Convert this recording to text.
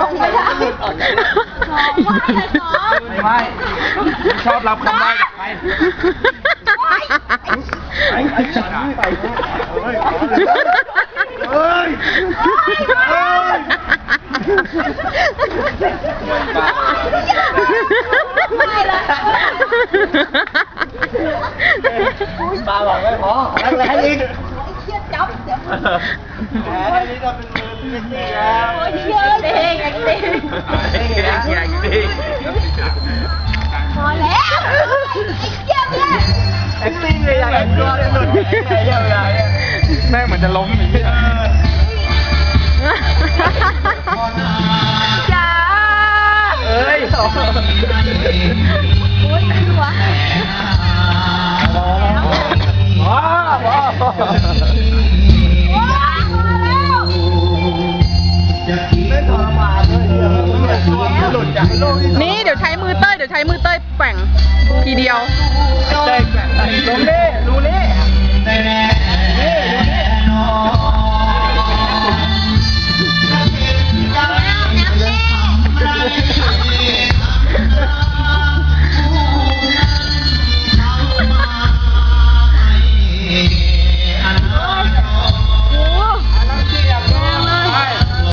ลงไม่ได้ไม่ไม่ชอบรับคำได้จากใครไปไปฉันไปเฮ้ยเฮ้ยเฮ้ยไม่ละปาบอกไม่พอแล้วแรงอีกเชี่ยจับเดี๋ยวแหมนี่ก็เป็นมือที่ดีแล้วอีก เด็ก เด็กเด็กเด็ก พอแล้วไอ้เชี่ยเนี่ย แอคติ้งเลยอย่างนี้เลยหลุดแค่เยอะเลยแม่เหมือนจะล้มอย่างนี้ จ้า เอ้ย ดี๋ใช้มือเต้ยแป่งทีเดียว เต้ย